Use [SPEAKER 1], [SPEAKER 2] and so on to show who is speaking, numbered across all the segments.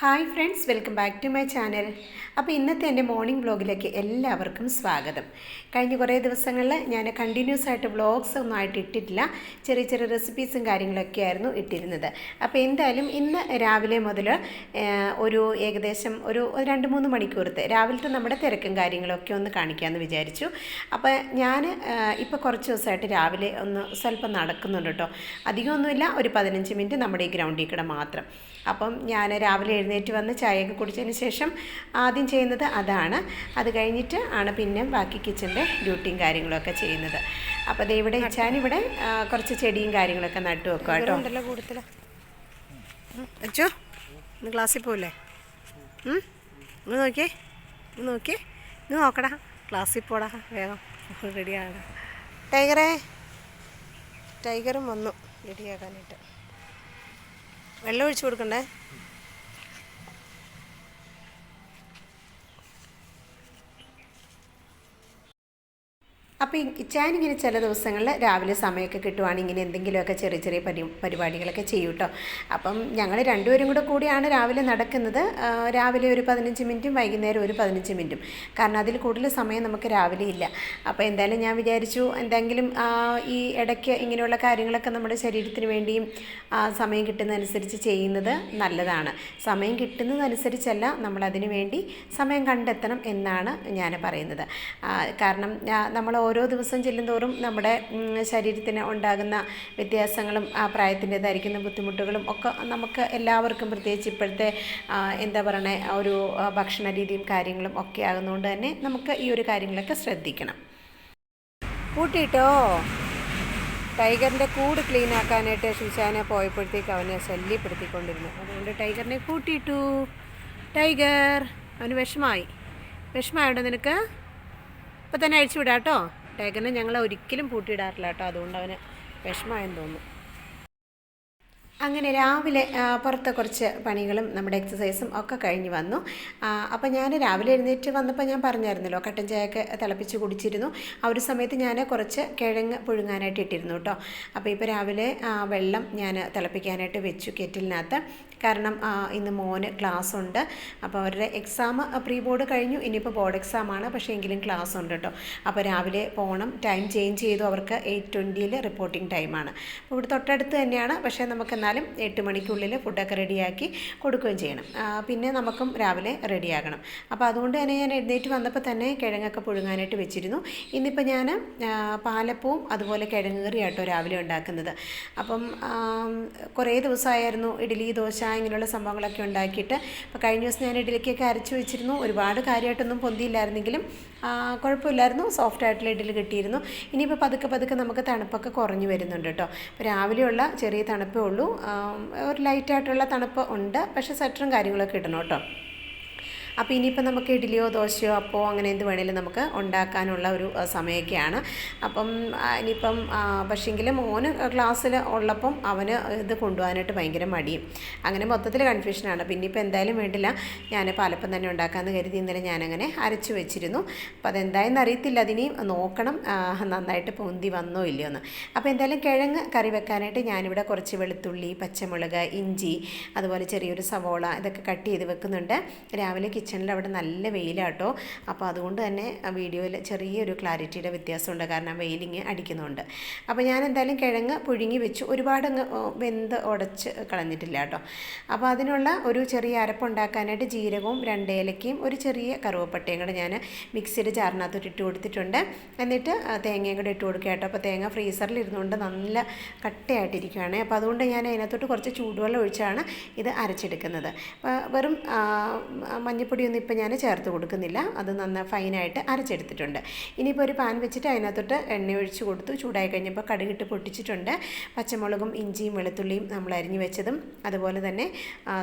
[SPEAKER 1] Hi friends welcome back to my channel. അപ്പോൾ ഇന്നത്തെ എന്റെ മോർണിംഗ് വ്ലോഗിലേക്ക് എല്ലാവർക്കും സ്വാഗതം. കഴിഞ്ഞ കുറേ ദിവസങ്ങളിൽ ഞാൻ കണ്ടിന്യൂസ് ആയിട്ട് വ്ളോഗ്സ് ഒന്നും ആയിട്ട് ഇട്ടിട്ടില്ല. ചെറിയ ചെറിയ റെസിപ്പീസും കാര്യങ്ങളൊക്കെ ആയിരുന്നു ഇട്ടിരുന്നത്. അപ്പോൾ എന്തായാലും ഇന്ന് രാവിലെ മുതൽ ഒരു ഏകദേശം ഒരു രണ്ട് മൂന്ന് മണിക്കൂറത്തെ രാവിലത്തെ നമ്മുടെ തിരക്കും കാര്യങ്ങളൊക്കെ ഒന്ന് കാണിക്കാമെന്ന് വിചാരിച്ചു. അപ്പോൾ ഞാൻ ഇപ്പോൾ കുറച്ച് ദിവസമായിട്ട് രാവിലെ ഒന്ന് സ്വല്പം നടക്കുന്നുണ്ട് കേട്ടോ. അധികമൊന്നുമില്ല ഒരു പതിനഞ്ച് മിനിറ്റ് നമ്മുടെ ഈ ഗ്രൗണ്ടിൽ കൂടെ മാത്രം. അപ്പം ഞാൻ രാവിലെ എഴുന്നേറ്റ് വന്ന് ചായയൊക്കെ കുടിച്ചതിന് ശേഷം ആദ്യം ചെയ്യുന്നത് അതാണ്. അത് കഴിഞ്ഞിട്ട് ആണ് പിന്നെ ബാക്കി കിച്ചന്റെ ഡ്യൂട്ടിയും കാര്യങ്ങളൊക്കെ ചെയ്യുന്നത്. അപ്പോൾ അത് ഇവിടെ ഇവിടെ കുറച്ച് ചെടിയും കാര്യങ്ങളൊക്കെ നട്ടു വെക്കുക കേട്ടോ. കൂടുതൽ അച്ചോ ഇന്ന് ക്ലാസ്സിൽ പോവില്ലേ ഇന്ന് നോക്കിയേ ഇന്ന് നോക്കിയേ ഇന്ന് നോക്കടാ. ക്ലാസ്സിൽ പോടാ വേഗം റെഡിയാണ് ടൈഗറേ ടൈഗറും വന്നു റെഡിയാക്കാനായിട്ട് വെള്ളം ഒഴിച്ചു കൊടുക്കണ്ടേ? അപ്പോൾ ഇച്ചാനിങ്ങനെ ചില ദിവസങ്ങളിൽ രാവിലെ സമയമൊക്കെ കിട്ടുവാണെങ്കിൽ ഇങ്ങനെ എന്തെങ്കിലുമൊക്കെ ചെറിയ ചെറിയ പരി പരിപാടികളൊക്കെ ചെയ്യും കേട്ടോ അപ്പം ഞങ്ങൾ രണ്ടുപേരും കൂടെ കൂടിയാണ് രാവിലെ നടക്കുന്നത്. രാവിലെ ഒരു പതിനഞ്ച് മിനിറ്റും വൈകുന്നേരം ഒരു പതിനഞ്ച് മിനിറ്റും. കാരണം അതിൽ കൂടുതൽ സമയം നമുക്ക് രാവിലെ ഇല്ല. അപ്പോൾ എന്തായാലും ഞാൻ വിചാരിച്ചു എന്തെങ്കിലും ഈ ഇടയ്ക്ക് ഇങ്ങനെയുള്ള കാര്യങ്ങളൊക്കെ നമ്മുടെ ശരീരത്തിന് വേണ്ടിയും സമയം കിട്ടുന്നതനുസരിച്ച് ചെയ്യുന്നത് നല്ലതാണ്. സമയം കിട്ടുന്നതനുസരിച്ചല്ല നമ്മൾ അതിനു വേണ്ടി സമയം കണ്ടെത്തണം എന്നാണ് ഞാൻ പറയുന്നത്. കാരണം നമ്മൾ ഓരോ ദിവസം ചെല്ലുന്തോറും നമ്മുടെ ശരീരത്തിന് ഉണ്ടാകുന്ന വ്യത്യാസങ്ങളും ആ പ്രായത്തിന്റെതായിരിക്കുന്ന ബുദ്ധിമുട്ടുകളും ഒക്കെ നമുക്ക് എല്ലാവർക്കും പ്രത്യേകിച്ച് ഇപ്പോഴത്തെ എന്താ പറയണേ ഒരു ഭക്ഷണ രീതിയും കാര്യങ്ങളും ഒക്കെ ആകുന്നതുകൊണ്ട് തന്നെ നമുക്ക് ഈ ഒരു കാര്യങ്ങളൊക്കെ ശ്രദ്ധിക്കണം. കൂട്ടിയിട്ടോ? ടൈഗറിന്റെ കൂട് ക്ലീൻ ആക്കാനായിട്ട് ഷുശാന പോയപ്പോഴത്തേക്ക് അവനെ ശല്യപ്പെടുത്തിക്കൊണ്ടിരുന്നു. അതുകൊണ്ട് ടൈഗറിനെ കൂട്ടിയിട്ടു. ടൈഗർ അവന് വിഷമായി. വിഷമായോണ്ടോ നിനക്ക്? ഇപ്പം തന്നെ അഴിച്ചു വിടാം കേട്ടോ ടേക്കനെ ഞങ്ങൾ ഒരിക്കലും പൂട്ടിയിടാറില്ല കേട്ടോ അതുകൊണ്ട് അവന് വിഷമായെന്ന് തോന്നുന്നു. അങ്ങനെ രാവിലെ പുറത്തെ കുറച്ച് പണികളും നമ്മുടെ എക്സസൈസും ഒക്കെ കഴിഞ്ഞ് വന്നു. അപ്പോൾ ഞാൻ രാവിലെ എഴുന്നേറ്റ് വന്നപ്പോൾ ഞാൻ പറഞ്ഞായിരുന്നല്ലോ കട്ടൻ ചായയൊക്കെ തിളപ്പിച്ച് കുടിച്ചിരുന്നു. ആ ഒരു സമയത്ത് ഞാൻ കുറച്ച് കിഴങ്ങ് പുഴുങ്ങാനായിട്ട് ഇട്ടിരുന്നു കേട്ടോ. അപ്പോൾ ഇപ്പോൾ രാവിലെ വെള്ളം ഞാൻ തിളപ്പിക്കാനായിട്ട് വെച്ചു കെറ്റിലിനകത്ത്. കാരണം ഇന്ന് മോന് ക്ലാസ് ഉണ്ട്. അപ്പോൾ അവരുടെ എക്സാം പ്രീ ബോർഡ് കഴിഞ്ഞു. ഇനിയിപ്പോൾ ബോർഡ് എക്സാം ആണ്. പക്ഷേ എങ്കിലും ക്ലാസ് ഉണ്ട് കേട്ടോ. അപ്പോൾ രാവിലെ പോകണം ടൈം ചേഞ്ച് ചെയ്തു. അവർക്ക് എയ്റ്റ് ട്വന്റിയിൽ റിപ്പോർട്ടിംഗ് ടൈമാണ് ഇവിടെ തൊട്ടടുത്ത് തന്നെയാണ്. പക്ഷേ നമുക്ക് എന്നാലും എട്ട് മണിക്കുള്ളിൽ ഫുഡൊക്കെ റെഡിയാക്കി കൊടുക്കുകയും ചെയ്യണം. പിന്നെ നമുക്കും രാവിലെ റെഡിയാകണം അപ്പോൾ അതുകൊണ്ട് തന്നെ ഞാൻ എഴുന്നേറ്റ് വന്നപ്പോൾ തന്നെ കിഴങ്ങൊക്കെ പുഴുങ്ങാനായിട്ട് വെച്ചിരുന്നു. ഇന്നിപ്പോൾ ഞാൻ പാലപ്പവും അതുപോലെ കിഴങ്ങ് കറിയാട്ടോ രാവിലെ ഉണ്ടാക്കുന്നത്. അപ്പം കുറേ ദിവസമായിരുന്നു ഇഡ്ഡലി ദോശ ഇങ്ങനെയുള്ള സംഭവങ്ങളൊക്കെ ഉണ്ടാക്കിയിട്ട്. അപ്പോൾ കഴിഞ്ഞ ദിവസം ഞാൻ ഇഡ്ഡലിക്കൊക്കെ അരച്ചു വെച്ചിരുന്നു. ഒരുപാട് കാര്യമായിട്ടൊന്നും പൊന്തിയില്ലായിരുന്നെങ്കിലും കുഴപ്പമില്ലായിരുന്നു. സോഫ്റ്റ് ആയിട്ടുള്ള ഇഡ്ഡലി കിട്ടിയിരുന്നു. ഇനിയിപ്പോൾ പതുക്കെ പതുക്കെ നമുക്ക് തണുപ്പൊക്കെ കുറഞ്ഞു വരുന്നുണ്ട് കേട്ടോ അപ്പോൾ രാവിലെയുള്ള ചെറിയ തണുപ്പേ ഉള്ളൂ. ഒരു ലൈറ്റായിട്ടുള്ള തണുപ്പ് ഉണ്ട്. പക്ഷേ സ്വെറ്ററും കാര്യങ്ങളൊക്കെ ഇടണം കേട്ടോ അപ്പോൾ ഇനിയിപ്പോൾ നമുക്ക് ഇഡ്ഡലിയോ ദോശയോ അപ്പോൾ അങ്ങനെ എന്ത് വേണേലും നമുക്ക് ഉണ്ടാക്കാനുള്ള ഒരു സമയമൊക്കെയാണ്. അപ്പം ഇനിയിപ്പം പക്ഷേങ്കിലും മോന് ക്ലാസ്സിൽ ഉള്ളപ്പം അവന് ഇത് കൊണ്ടുപോകാനായിട്ട് ഭയങ്കര മടിയും. അങ്ങനെ മൊത്തത്തിൽ കൺഫ്യൂഷനാണ്. പിന്നെ ഇപ്പോൾ എന്തായാലും വേണ്ടില്ല. ഞാൻ പാലപ്പം തന്നെ ഉണ്ടാക്കാമെന്ന് കരുതി ഇന്നലെ ഞാനങ്ങനെ അരച്ചു വെച്ചിരുന്നു. അപ്പോൾ അതെന്തായെന്ന് അറിയത്തില്ല. അതിനി നോക്കണം നന്നായിട്ട് പൊന്തി വന്നോ ഇല്ലയോ എന്ന്. അപ്പോൾ എന്തായാലും കിഴങ്ങ് കറി വെക്കാനായിട്ട് ഞാനിവിടെ കുറച്ച് വെളുത്തുള്ളി പച്ചമുളക് ഇഞ്ചി അതുപോലെ ചെറിയൊരു സവോള ഇതൊക്കെ കട്ട് ചെയ്ത് വെക്കുന്നുണ്ട്. രാവിലെ കിച്ചണിൽ അവിടെ നല്ല വെയിലാട്ടോ. അപ്പോൾ അതുകൊണ്ട് തന്നെ വീഡിയോയിൽ ചെറിയൊരു ക്ലാരിറ്റിയുടെ വ്യത്യാസമുണ്ട്. കാരണം വെയിലിങ് അടിക്കുന്നുണ്ട്. അപ്പോൾ ഞാൻ എന്തായാലും കിഴങ്ങ് പുഴുങ്ങി വെച്ചു. ഒരുപാട് അങ്ങ് വെന്ത് ഉടച്ച് കളഞ്ഞിട്ടില്ല കേട്ടോ. അപ്പോൾ അതിനുള്ള ഒരു ചെറിയ അരപ്പുണ്ടാക്കാനായിട്ട് ജീരകവും രണ്ടേലക്കയും ഒരു ചെറിയ കറുവപ്പട്ടയും കൂടെ ഞാൻ മിക്സിയുടെ ചാറിനകത്തോട്ട് ഇട്ട് കൊടുത്തിട്ടുണ്ട്. എന്നിട്ട് തേങ്ങയും കൂടെ ഇട്ട് കൊടുക്കുക കേട്ടോ. അപ്പോൾ തേങ്ങ ഫ്രീസറിൽ ഇരുന്നുകൊണ്ട് നല്ല കട്ടയായിട്ടിരിക്കുകയാണ്. അപ്പോൾ അതുകൊണ്ട് ഞാൻ അതിനകത്തോട്ട് കുറച്ച് ചൂടുവെള്ളം ഒഴിച്ചാണ് ഇത് അരച്ചെടുക്കുന്നത്. വെറും ആ, മഞ്ഞപ്പൊടിയൊന്നും ഇപ്പോൾ ഞാൻ ചേർത്ത് കൊടുക്കുന്നില്ല. അത് നന്ന ഫൈനായിട്ട് അരച്ചെടുത്തിട്ടുണ്ട്. ഇനിയിപ്പോൾ ഒരു പാൻ വെച്ചിട്ട് അതിനകത്തോട്ട് എണ്ണ ഒഴിച്ച് കൊടുത്തു. ചൂടായി കഴിഞ്ഞപ്പോൾ കടുകിട്ട് പൊട്ടിച്ചിട്ടുണ്ട്. പച്ചമുളകും ഇഞ്ചിയും വെളുത്തുള്ളിയും നമ്മൾ അരിഞ്ഞു വെച്ചതും അതുപോലെ തന്നെ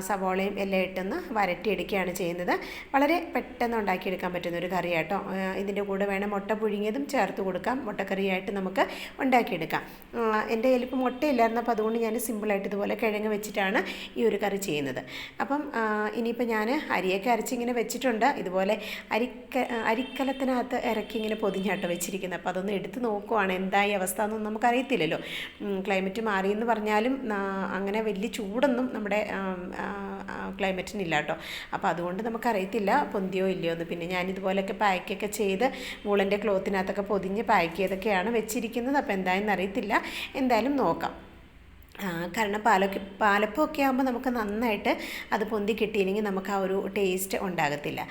[SPEAKER 1] സവോളയും എല്ലാം ഇട്ടൊന്ന് വരട്ടിയെടുക്കുകയാണ് ചെയ്യുന്നത്. വളരെ പെട്ടെന്ന് ഉണ്ടാക്കിയെടുക്കാൻ പറ്റുന്ന ഒരു കറിയാട്ടോ. ആ, ഇതിന്റെ കൂടെ വേണം മുട്ട പുഴുങ്ങിയതും ചേർത്ത് കൊടുക്കാം. മുട്ടക്കറിയായിട്ട് നമുക്ക് ഉണ്ടാക്കിയെടുക്കാം. എന്റെ കയ്യിൽ ഇപ്പോൾ മുട്ടയില്ലായിരുന്നപ്പോൾ അതുകൊണ്ട് ഞാൻ സിമ്പിളായിട്ട് ഇതുപോലെ കിഴങ്ങ് വെച്ചിട്ടാണ് ഈ ഒരു കറി ചെയ്യുന്നത്. അപ്പം ഇനിയിപ്പോൾ ഞാൻ അരിയൊക്കെ അരച്ചിങ്ങനെ ഇങ്ങനെ വെച്ചിട്ടുണ്ട്. ഇതുപോലെ അരിക്ക അരിക്കലത്തിനകത്ത് ഇറക്കി ഇങ്ങനെ പൊതിഞ്ഞാട്ട് വെച്ചിരിക്കുന്നത്. അപ്പോൾ അതൊന്ന് എടുത്ത് നോക്കുവാണ്. എന്തായി അവസ്ഥ എന്നൊന്നും നമുക്കറിയത്തില്ലല്ലോ. ക്ലൈമറ്റ് മാറിയെന്ന് പറഞ്ഞാലും അങ്ങനെ വലിയ ചൂടൊന്നും നമ്മുടെ ക്ലൈമറ്റിനില്ല കേട്ടോ. അപ്പോൾ അതുകൊണ്ട് നമുക്കറിയത്തില്ല പൊന്തിയോ ഇല്ലയോ എന്ന്. പിന്നെ ഞാനിതുപോലെയൊക്കെ പാക്കൊക്കെ ചെയ്ത് വൂളന്റെ ക്ലോത്തിനകത്തൊക്കെ പൊതിഞ്ഞ് പാക്ക് ചെയ്തൊക്കെയാണ് വെച്ചിരിക്കുന്നത്. അപ്പോൾ എന്തായെന്ന് അറിയത്തില്ല. എന്തായാലും നോക്കാം. കാരണം പാലൊക്കെ പാലപ്പമൊക്കെ ആകുമ്പോൾ നമുക്ക് നന്നായിട്ട് അത് പൊന്തി കിട്ടിയില്ലെങ്കിൽ നമുക്ക് ആ ഒരു ടേസ്റ്റ് ഉണ്ടാകത്തില്ല.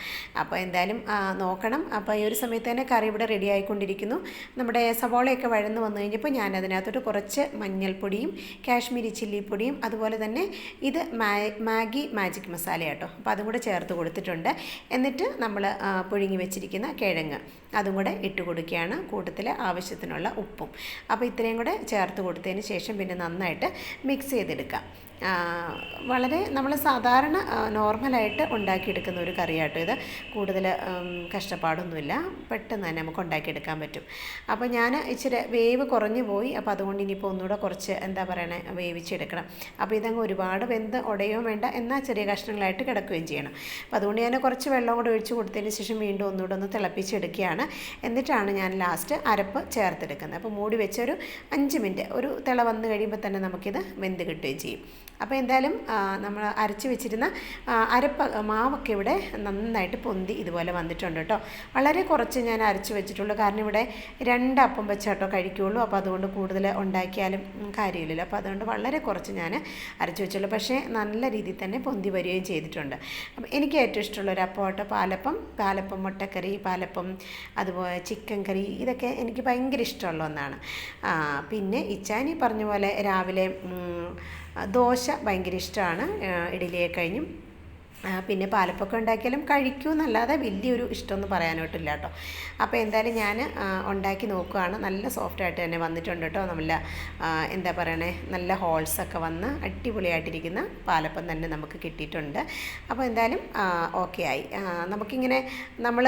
[SPEAKER 1] അപ്പോൾ എന്തായാലും നോക്കണം. അപ്പോൾ ഈ ഒരു സമയത്ത് തന്നെ കറി ഇവിടെ റെഡി ആയിക്കൊണ്ടിരിക്കുന്നു. നമ്മുടെ സവോളയൊക്കെ വഴന്ന് വന്നു കഴിഞ്ഞപ്പോൾ ഞാൻ അതിനകത്തോട്ട് കുറച്ച് മഞ്ഞൾപ്പൊടിയും കാശ്മീരി ചില്ലി പൊടിയും അതുപോലെ തന്നെ ഇത് മാഗി മാജിക് മസാല കേട്ടോ അപ്പോൾ അതും കൂടെ ചേർത്ത് കൊടുത്തിട്ടുണ്ട്. എന്നിട്ട് നമ്മൾ പുഴുങ്ങി വെച്ചിരിക്കുന്ന കിഴങ്ങ്. അതും കൂടെ ഇട്ട് കൊടുക്കുകയാണ് കൂട്ടത്തിൽ ആവശ്യത്തിനുള്ള ഉപ്പും. അപ്പോൾ ഇത്രയും കൂടെ ചേർത്ത് കൊടുത്തതിന് ശേഷം പിന്നെ നന്നായിട്ട് മിക്സ് ചെയ്തെടുക്കാം. വളരെ നമ്മൾ സാധാരണ നോർമലായിട്ട് ഉണ്ടാക്കിയെടുക്കുന്ന ഒരു കറിയാട്ടോ ഇത്. കൂടുതൽ കഷ്ടപ്പാടൊന്നുമില്ല. പെട്ടെന്ന് തന്നെ നമുക്ക് ഉണ്ടാക്കിയെടുക്കാൻ പറ്റും. അപ്പോൾ ഞാൻ ഇച്ചിരി വേവ് കുറഞ്ഞു പോയി. അപ്പോൾ അതുകൊണ്ട് ഇനിയിപ്പോൾ ഒന്നുകൂടെ കുറച്ച് എന്താ പറയണേ വേവിച്ചെടുക്കണം. അപ്പോൾ ഇതങ്ങ് ഒരുപാട് വെന്ത് ഉടയോ വേണ്ട എന്നാൽ ചെറിയ കഷ്ണങ്ങളായിട്ട് കിടക്കുകയും ചെയ്യണം. അപ്പോൾ അതുകൊണ്ട് ഞാൻ കുറച്ച് വെള്ളം കൂടെ ഒഴിച്ച് കൊടുത്തതിന് ശേഷം വീണ്ടും ഒന്നുകൂടെ ഒന്ന് തിളപ്പിച്ചെടുക്കുകയാണ്. എന്നിട്ടാണ് ഞാൻ ലാസ്റ്റ് അരപ്പ് ചേർത്തെടുക്കുന്നത്. അപ്പോൾ മൂടി വെച്ചൊരു അഞ്ച് മിനിറ്റ് ഒരു തിള വന്ന് കഴിയുമ്പോൾ തന്നെ നമുക്കിത് വെന്ത് കിട്ടുകയും ചെയ്യും. അപ്പോൾ എന്തായാലും നമ്മൾ അരച്ച് വെച്ചിരുന്ന അരപ്പ മാവൊക്കെ ഇവിടെ നന്നായിട്ട് പൊന്തി ഇതുപോലെ വന്നിട്ടുണ്ട് കേട്ടോ. വളരെ കുറച്ച് ഞാൻ അരച്ച് വെച്ചിട്ടുള്ളൂ. കാരണം ഇവിടെ രണ്ട് അപ്പം വെച്ചാട്ടോ കഴിക്കുകയുള്ളൂ അപ്പോൾ അതുകൊണ്ട് കൂടുതൽ ഉണ്ടാക്കിയാലും കാര്യമില്ലല്ലോ. അപ്പോൾ അതുകൊണ്ട് വളരെ കുറച്ച് ഞാൻ അരച്ച് വെച്ചുള്ളൂ. പക്ഷേ നല്ല രീതിയിൽ തന്നെ പൊന്തി വരികയും ചെയ്തിട്ടുണ്ട്. അപ്പം എനിക്ക് ഏറ്റവും ഇഷ്ടമുള്ള ഒരു അപ്പമാട്ടോ പാലപ്പം പാലപ്പം മുട്ടക്കറി പാലപ്പം അതുപോലെ ചിക്കൻ കറി ഇതൊക്കെ എനിക്ക് ഭയങ്കര ഇഷ്ടമുള്ള ഒന്നാണ്. പിന്നെ ഇച്ചാനി പറഞ്ഞ പോലെ രാവിലെ ദോശ ഭയങ്കര ഇഷ്ടമാണ്. ഇഡലിയെ കഴിഞ്ഞും. പിന്നെ പാലപ്പൊക്കെ ഉണ്ടാക്കിയാലും കഴിക്കൂ എന്നല്ലാതെ വലിയൊരു ഇഷ്ടമൊന്നും പറയാനായിട്ടില്ല കേട്ടോ. അപ്പോൾ എന്തായാലും ഞാൻ ഉണ്ടാക്കി നോക്കുകയാണ്. നല്ല സോഫ്റ്റായിട്ട് തന്നെ വന്നിട്ടുണ്ട് കേട്ടോ. നമ്മളെ എന്താ പറയണേ നല്ല ഹോൾസൊക്കെ വന്ന് അടിപൊളിയായിട്ടിരിക്കുന്ന പാലപ്പം തന്നെ നമുക്ക് കിട്ടിയിട്ടുണ്ട്. അപ്പോൾ എന്തായാലും ഓക്കെ ആയി. നമുക്കിങ്ങനെ നമ്മൾ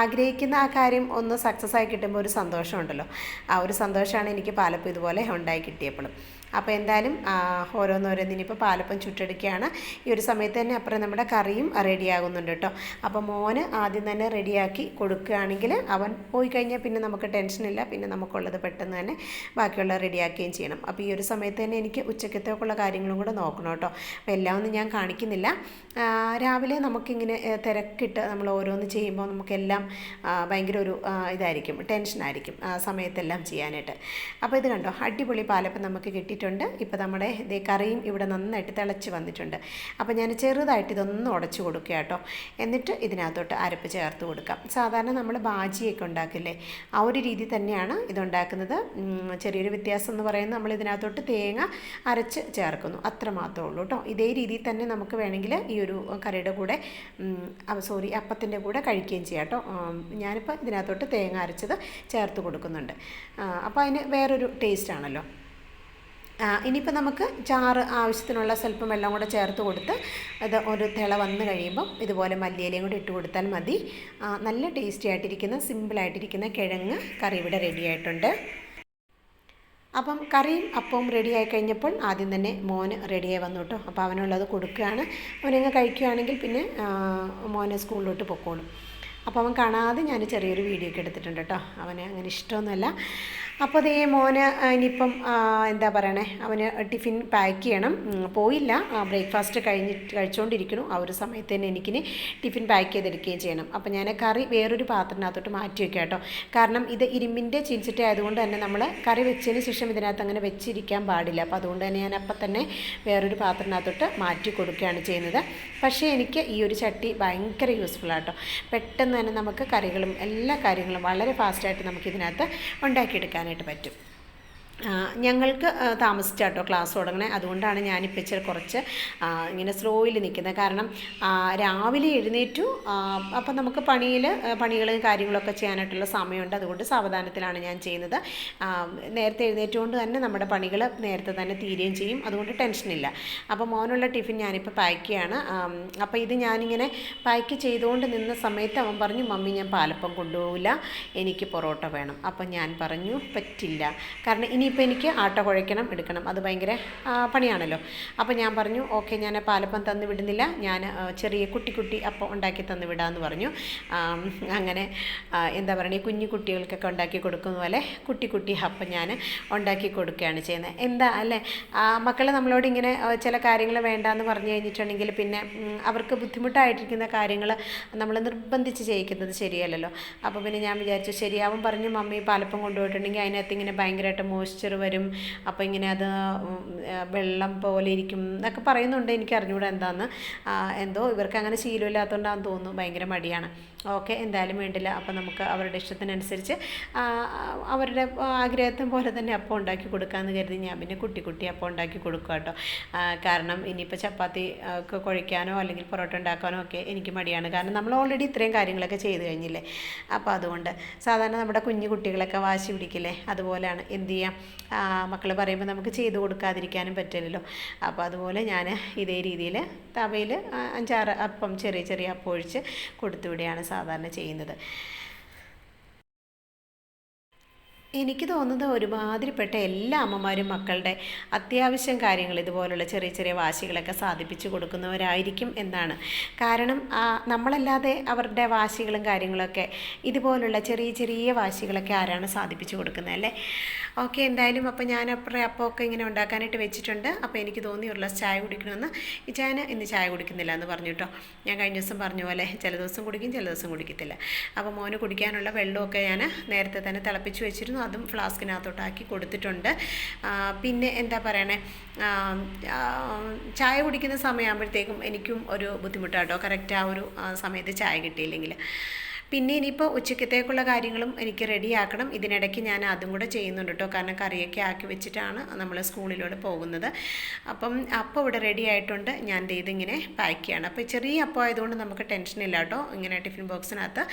[SPEAKER 1] ആഗ്രഹിക്കുന്ന ആ കാര്യം ഒന്ന് സക്സസ് ആയി കിട്ടുമ്പോൾ ഒരു സന്തോഷമുണ്ടല്ലോ. ആ ഒരു സന്തോഷമാണ് എനിക്ക് പാലപ്പം ഇതുപോലെ ഉണ്ടായി കിട്ടിയപ്പോഴും. അപ്പോൾ എന്തായാലും ആ, ഓരോന്നോരോന്ന് ഇനിയിപ്പോൾ പാലപ്പം ചുട്ടെടുക്കുകയാണ്. ഈ ഒരു സമയത്ത് തന്നെ അപ്പുറം നമ്മുടെ കറിയും റെഡിയാകുന്നുണ്ട് കേട്ടോ. അപ്പോൾ മോന് ആദ്യം തന്നെ റെഡിയാക്കി കൊടുക്കുകയാണെങ്കിൽ അവൻ പോയി കഴിഞ്ഞാൽ പിന്നെ നമുക്ക് ടെൻഷനില്ല പിന്നെ നമുക്കുള്ളത് പെട്ടെന്ന് തന്നെ ബാക്കിയുള്ള റെഡിയാക്കുകയും ചെയ്യണം. അപ്പോൾ ഈ ഒരു സമയത്ത് തന്നെ എനിക്ക് ഉച്ചക്കത്തേക്കുള്ള കാര്യങ്ങളും കൂടെ നോക്കണം കേട്ടോ. അപ്പോൾ എല്ലാം ഒന്നും ഞാൻ കാണിക്കുന്നില്ല. രാവിലെ നമുക്കിങ്ങനെ തിരക്കിട്ട് നമ്മൾ ഓരോന്ന് ചെയ്യുമ്പോൾ നമുക്കെല്ലാം ഭയങ്കര ഒരു ഇതായിരിക്കും. ടെൻഷനായിരിക്കും സമയത്തെല്ലാം ചെയ്യാനായിട്ട്. അപ്പോൾ ഇത് കണ്ടോ? അടിപൊളി പാലപ്പം നമുക്ക് കിട്ടിയിട്ടുണ്ട് ഇപ്പോൾ നമ്മുടെ ഇതേ കറിയും ഇവിടെ നന്നായിട്ട് തിളച്ച് വന്നിട്ടുണ്ട്. അപ്പോൾ ഞാൻ ചെറുതായിട്ട് ഇതൊന്ന് ഉടച്ചു കൊടുക്കുക കേട്ടോ. എന്നിട്ട് ഇതിനകത്തോട്ട് അരപ്പ് ചേർത്ത് കൊടുക്കാം. സാധാരണ നമ്മൾ ബാജിയൊക്കെ ഉണ്ടാക്കില്ലേ ആ ഒരു രീതി തന്നെയാണ് ഇതുണ്ടാക്കുന്നത്. ചെറിയൊരു വ്യത്യാസം എന്ന് പറയുന്നത് നമ്മൾ ഇതിനകത്തോട്ട് തേങ്ങ അരച്ച് ചേർക്കുന്നു. അത്ര മാത്രമേ ഉള്ളൂ കേട്ടോ. ഇതേ രീതിയിൽ തന്നെ നമുക്ക് വേണമെങ്കിൽ ഈ ഒരു കറിയുടെ കൂടെ സോറി അപ്പത്തിന്റെ കൂടെ കഴിക്കുകയും ചെയ്യാം കേട്ടോ. ഞാനിപ്പോൾ ഇതിനകത്തോട്ട് തേങ്ങ അരച്ചത് ചേർത്ത് കൊടുക്കുന്നുണ്ട്. അപ്പോൾ അതിന് വേറൊരു ടേസ്റ്റ് ആണല്ലോ. ഇനിയിപ്പോൾ നമുക്ക് ചാറ് ആവശ്യത്തിനുള്ള സ്വല്പം വെള്ളം കൂടെ ചേർത്ത് കൊടുത്ത് അത് ഒരു തിള വന്ന് കഴിയുമ്പം ഇതുപോലെ മല്ലിയിലയും കൂടി ഇട്ട് കൊടുത്താൽ മതി. നല്ല ടേസ്റ്റി ആയിട്ടിരിക്കുന്ന സിമ്പിളായിട്ടിരിക്കുന്ന കിഴങ്ങ് കറി ഇവിടെ റെഡി ആയിട്ടുണ്ട്. അപ്പം കറിയും അപ്പവും റെഡിയായി കഴിഞ്ഞപ്പോൾ ആദ്യം തന്നെ മോന് റെഡിയായി വന്നു കേട്ടോ. അപ്പോൾ അവനുള്ളത് കൊടുക്കുകയാണ്. അവനങ്ങ് കഴിക്കുകയാണെങ്കിൽ പിന്നെ മോനെ സ്കൂളിലോട്ട് പൊക്കോളും. അപ്പോൾ അവൻ കാണാതെ ഞാൻ ചെറിയൊരു വീഡിയോ ഒക്കെ എടുത്തിട്ടുണ്ട് കേട്ടോ. അവന് അങ്ങനെ ഇഷ്ടമൊന്നുമല്ല. അപ്പോൾ അതേ മോന് ഇനിയിപ്പം എന്താ പറയണേ അവന് ടിഫിൻ പാക്ക് ചെയ്യണം. പോയില്ല. ബ്രേക്ക്ഫാസ്റ്റ് കഴിഞ്ഞ് കഴിച്ചുകൊണ്ടിരിക്കുന്നു ആ ഒരു സമയത്ത് തന്നെ എനിക്കിനി ടിഫിൻ പാക്ക് ചെയ്തെടുക്കുകയും ചെയ്യണം. അപ്പോൾ ഞാൻ കറി വേറൊരു പാത്രത്തിനകത്തോട്ട് മാറ്റി വയ്ക്കാം കേട്ടോ. കാരണം ഇത് ഇരുമ്പിന്റെ ചിൻസിറ്റ് ആയതുകൊണ്ട് തന്നെ നമ്മൾ കറി വെച്ചതിന് ശേഷം ഇതിനകത്ത് അങ്ങനെ വെച്ചിരിക്കാൻ പാടില്ല. അപ്പോൾ അതുകൊണ്ട് തന്നെ ഞാൻ അപ്പം തന്നെ വേറൊരു പാത്രത്തിനകത്തോട്ട് മാറ്റി കൊടുക്കുകയാണ് ചെയ്യുന്നത്. പക്ഷേ എനിക്ക് ഈ ഒരു ചട്ടി ഭയങ്കര യൂസ്ഫുൾ ആട്ടോ പെട്ടെന്ന് തന്നെ നമുക്ക് കറികളും എല്ലാ കാര്യങ്ങളും വളരെ ഫാസ്റ്റായിട്ട് നമുക്ക് ഇതിനകത്ത് ഉണ്ടാക്കിയെടുക്കാനായിട്ട് പറ്റും. ഞങ്ങൾക്ക് താമസിച്ച താമസിച്ചാട്ടോ ക്ലാസ് തുടങ്ങണേ. അതുകൊണ്ടാണ് ഞാനിപ്പോൾ ഇച്ചിരി കുറച്ച് ഇങ്ങനെ സ്ലോയിൽ നിൽക്കുന്നത് കാരണം രാവിലെ എഴുന്നേറ്റു അപ്പം നമുക്ക് പണിയിൽ പണികളും കാര്യങ്ങളൊക്കെ ചെയ്യാനായിട്ടുള്ള സമയമുണ്ട്. അതുകൊണ്ട് സാവധാനത്തിലാണ് ഞാൻ ചെയ്യുന്നത്. നേരത്തെ എഴുന്നേറ്റുകൊണ്ട് തന്നെ നമ്മുടെ പണികൾ നേരത്തെ തന്നെ തീരുകയും ചെയ്യും. അതുകൊണ്ട് ടെൻഷനില്ല അപ്പോൾ മോനുള്ള ടിഫിൻ ഞാനിപ്പോൾ പാക്ക് ചെയ്യാണ്. അപ്പോൾ ഇത് ഞാനിങ്ങനെ പാക്ക് ചെയ്തുകൊണ്ട് നിന്ന സമയത്ത് അവൻ പറഞ്ഞു മമ്മി ഞാൻ പാലപ്പം കൊണ്ടുപോകില്ല എനിക്ക് പൊറോട്ട വേണം. അപ്പം ഞാൻ പറഞ്ഞു പറ്റില്ല. കാരണം ഇനി ഇനിയിപ്പോൾ എനിക്ക് ആട്ട കുഴയ്ക്കണം എടുക്കണം. അത് ഭയങ്കര പണിയാണല്ലോ. അപ്പോൾ ഞാൻ പറഞ്ഞു ഓക്കെ ഞാൻ പാലപ്പം തന്നു വിടുന്നില്ല. ഞാൻ ചെറിയ കുട്ടി കുട്ടി അപ്പം ഉണ്ടാക്കി തന്നു വിടാമെന്ന് പറഞ്ഞു. അങ്ങനെ എന്താ പറയുക ഈ കുഞ്ഞു കുട്ടികൾക്കൊക്കെ ഉണ്ടാക്കി കൊടുക്കുന്ന പോലെ കുട്ടി കുട്ടി അപ്പം ഞാൻ ഉണ്ടാക്കി കൊടുക്കുകയാണ് ചെയ്യുന്നത്. എന്താ അല്ലേ? മക്കളെ നമ്മളോട് ഇങ്ങനെ ചില കാര്യങ്ങൾ വേണ്ടാന്ന് പറഞ്ഞു കഴിഞ്ഞിട്ടുണ്ടെങ്കിൽ പിന്നെ അവർക്ക് ബുദ്ധിമുട്ടായിട്ടിരിക്കുന്ന കാര്യങ്ങൾ നമ്മൾ നിർബന്ധിച്ച് ചെയ്യിക്കുന്നത് ശരിയല്ലല്ലോ. അപ്പോൾ പിന്നെ ഞാൻ വിചാരിച്ചു ശരിയാവും പറഞ്ഞു മമ്മി പാലപ്പം കൊണ്ടുപോയിട്ടുണ്ടെങ്കിൽ അതിനകത്ത് ഇങ്ങനെ ഭയങ്കരമായിട്ട് മോയ്സ്ചർ വരും. അപ്പോൾ ഇങ്ങനെ അത് വെള്ളം പോലെ ഇരിക്കും എന്നൊക്കെ പറയുന്നുണ്ട്. എനിക്ക് അറിഞ്ഞുകൂടാ എന്താന്ന്. ആ, എന്തോ ഇവർക്ക് അങ്ങനെ ശീലമില്ലാത്തതുകൊണ്ടാണെന്ന് തോന്നുന്നു. ഭയങ്കര മടിയാണ്. ഓക്കെ എന്തായാലും വേണ്ടില്ല. അപ്പോൾ നമുക്ക് അവരുടെ ഇഷ്ടത്തിനനുസരിച്ച് അവരുടെ ആഗ്രഹത്തിന് പോലെ തന്നെ അപ്പം ഉണ്ടാക്കി കൊടുക്കാമെന്ന് കരുതി ഞാൻ പിന്നെ കുട്ടി കുട്ടി അപ്പം ഉണ്ടാക്കി കൊടുക്കുക കേട്ടോ. കാരണം ഇനിയിപ്പോൾ ചപ്പാത്തി ഒക്കെ കുഴയ്ക്കാനോ അല്ലെങ്കിൽ പൊറോട്ട ഉണ്ടാക്കാനോ ഒക്കെ എനിക്ക് മടിയാണ്. കാരണം നമ്മൾ ഓൾറെഡി ഇത്രയും കാര്യങ്ങളൊക്കെ ചെയ്ത് കഴിഞ്ഞില്ലേ? അപ്പോൾ അതുകൊണ്ട് സാധാരണ നമ്മുടെ കുഞ്ഞു കുട്ടികളൊക്കെ വാശി പിടിക്കില്ലേ? അതുപോലെയാണ് എന്ത് ചെയ്യാം? മക്കൾ പറയുമ്പോൾ നമുക്ക് ചെയ്ത് കൊടുക്കാതിരിക്കാനും പറ്റില്ലല്ലോ. അപ്പോൾ അതുപോലെ ഞാൻ ഇതേ രീതിയിൽ തവയിൽ അഞ്ചാറ് അപ്പം ചെറിയ ചെറിയ അപ്പം ഒഴിച്ച് കൊടുത്തുവിടെയാണ് സാധാരണ ചെയ്യുന്നത്. എനിക്ക് തോന്നുന്നത് ഒരുമാതിരിപ്പെട്ട എല്ലാ അമ്മമാരും മക്കളുടെ അത്യാവശ്യം കാര്യങ്ങൾ ഇതുപോലുള്ള ചെറിയ ചെറിയ വാശികളൊക്കെ സാധിപ്പിച്ചു കൊടുക്കുന്നവരായിരിക്കും എന്നാണ്. കാരണം നമ്മളല്ലാതെ അവരുടെ വാശികളും കാര്യങ്ങളൊക്കെ ഇതുപോലുള്ള ചെറിയ ചെറിയ വാശികളൊക്കെ ആരാണ് സാധിപ്പിച്ചു കൊടുക്കുന്നത് അല്ലേ? ഓക്കെ എന്തായാലും അപ്പോൾ ഞാൻ അപ്പുറം അപ്പമൊക്കെ ഇങ്ങനെ ഉണ്ടാക്കാനായിട്ട് വെച്ചിട്ടുണ്ട്. അപ്പോൾ എനിക്ക് തോന്നി ഒരു ഗ്ലാസ് ചായ കുടിക്കണമെന്ന്. ചായന് ഇന്ന് ചായ കുടിക്കുന്നില്ല എന്ന് പറഞ്ഞു കേട്ടോ. ഞാൻ കഴിഞ്ഞ ദിവസം പറഞ്ഞ പോലെ ചില ദിവസം കുടിക്കും ചില ദിവസം കുടിക്കത്തില്ല. അപ്പോൾ മോന് കുടിക്കാനുള്ള വെള്ളമൊക്കെ ഞാൻ നേരത്തെ തന്നെ തിളപ്പിച്ച് വെച്ചിരുന്നു. അതും ഫ്ലാസ്കിനകത്തോട്ടാക്കി കൊടുത്തിട്ടുണ്ട്. പിന്നെ എന്താ പറയണേ? ചായ കുടിക്കുന്ന സമയമാകുമ്പോഴത്തേക്കും എനിക്കും ഒരു ബുദ്ധിമുട്ടാട്ടോ കറക്റ്റ് ആ ഒരു സമയത്ത് ചായ കിട്ടിയില്ലെങ്കിൽ. പിന്നെ ഇനിയിപ്പോൾ ഉച്ചക്കത്തേക്കുള്ള കാര്യങ്ങളും എനിക്ക് റെഡിയാക്കണം ഇതിനിടയ്ക്ക് ഞാൻ അതും കൂടെ ചെയ്യുന്നുണ്ട് കേട്ടോ കാരണം കറിയൊക്കെ ആക്കി വെച്ചിട്ടാണ് നമ്മൾ സ്കൂളിലൂടെ പോകുന്നത്. അപ്പം അപ്പം ഇവിടെ റെഡി ആയിട്ടുണ്ട്. ഞാൻ ഇതിങ്ങനെ പാക്ക് ചെയ്യണം. അപ്പോൾ ചെറിയ അപ്പം ആയതുകൊണ്ട് നമുക്ക് ടെൻഷൻ ഇല്ല കേട്ടോ ഇങ്ങനെ ടിഫിൻ ബോക്സിനകത്ത്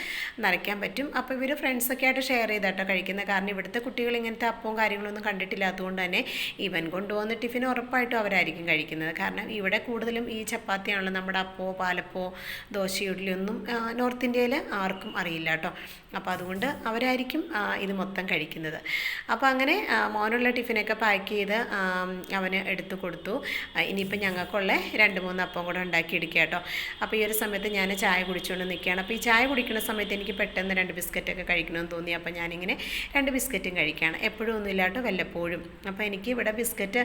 [SPEAKER 1] നിറയ്ക്കാൻ പറ്റും. അപ്പോൾ ഇവർ ഫ്രണ്ട്സൊക്കെ ആയിട്ട് ഷെയർ ചെയ്താട്ടോ കഴിക്കുന്നത്. കാരണം ഇവിടുത്തെ കുട്ടികൾ ഇങ്ങനത്തെ അപ്പവും കാര്യങ്ങളൊന്നും കണ്ടിട്ടില്ലാത്തതുകൊണ്ട് തന്നെ ഇവൻ കൊണ്ടുപോകുന്ന ടിഫിൻ ഉറപ്പായിട്ടും അവരായിരിക്കും കഴിക്കുന്നത്. കാരണം ഇവിടെ കൂടുതലും ഈ ചപ്പാത്തിയാണല്ലോ നമ്മുടെ അപ്പോ പാലപ്പോ ദോശ ഒന്നും നോർത്ത് ഇന്ത്യയിൽ ആർക്കും അറിയില്ല കേട്ടോ. അപ്പോൾ അതുകൊണ്ട് അവരായിരിക്കും ഇത് മൊത്തം കഴിക്കുന്നത്. അപ്പോൾ അങ്ങനെ മോനുള്ള ടിഫിനൊക്കെ പാക്ക് ചെയ്ത് അവന് എടുത്തു കൊടുത്തു. ഇനിയിപ്പോൾ ഞങ്ങൾക്കുള്ള രണ്ട് മൂന്ന് അപ്പം കൂടെ ഉണ്ടാക്കി എടുക്കുക കേട്ടോ. അപ്പോൾ ഈ ഒരു സമയത്ത് ഞാൻ ചായ കുടിച്ചുകൊണ്ട് നിൽക്കുകയാണ്. അപ്പോൾ ഈ ചായ കുടിക്കുന്ന സമയത്ത് എനിക്ക് പെട്ടെന്ന് രണ്ട് ബിസ്ക്കറ്റൊക്കെ കഴിക്കണമെന്ന് തോന്നി. അപ്പോൾ ഞാനിങ്ങനെ രണ്ട് ബിസ്ക്കറ്റും കഴിക്കുകയാണ്. എപ്പോഴും ഒന്നുമില്ല കേട്ടോ വല്ലപ്പോഴും. അപ്പോൾ എനിക്ക് ഇവിടെ ബിസ്ക്കറ്റ്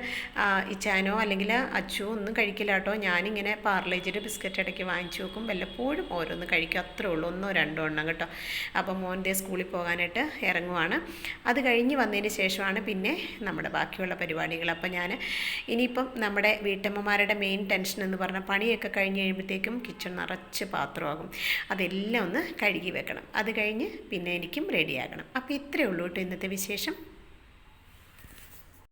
[SPEAKER 1] ഇച്ചാനോ അല്ലെങ്കിൽ അച്ചോ ഒന്നും കഴിക്കില്ല കേട്ടോ. ഞാനിങ്ങനെ പാർലേജിന്റെ ബിസ്ക്കറ്റ് ഇടയ്ക്ക് വാങ്ങിച്ചു വെക്കും. വല്ലപ്പോഴും ഓരോന്ന് കഴിക്കും. അത്രേ ഉള്ളൂ. ഒന്നോ രണ്ടോ എണ്ണം കേട്ടോ. അപ്പോൾ മോന്റെ സ്കൂളിൽ പോകാനായിട്ട് ഇറങ്ങുവാണ്. അത് കഴിഞ്ഞ് വന്നതിന് ശേഷമാണ് പിന്നെ നമ്മുടെ ബാക്കിയുള്ള പരിപാടികൾ. അപ്പോൾ ഞാൻ ഇനിയിപ്പം നമ്മുടെ വീട്ടമ്മമാരുടെ മെയിൻ ടെൻഷൻ എന്ന് പറഞ്ഞാൽ പണിയൊക്കെ കഴിഞ്ഞ് കഴിയുമ്പോഴത്തേക്കും കിച്ചൺ നിറച്ച് പാത്രമാകും. അതെല്ലാം ഒന്ന് കഴുകി വെക്കണം. അത് കഴിഞ്ഞ് പിന്നെ എനിക്കും റെഡിയാകണം അപ്പോൾ ഇത്രയേ ഉള്ളൂ കേട്ടോ ഇന്നത്തെ വിശേഷം.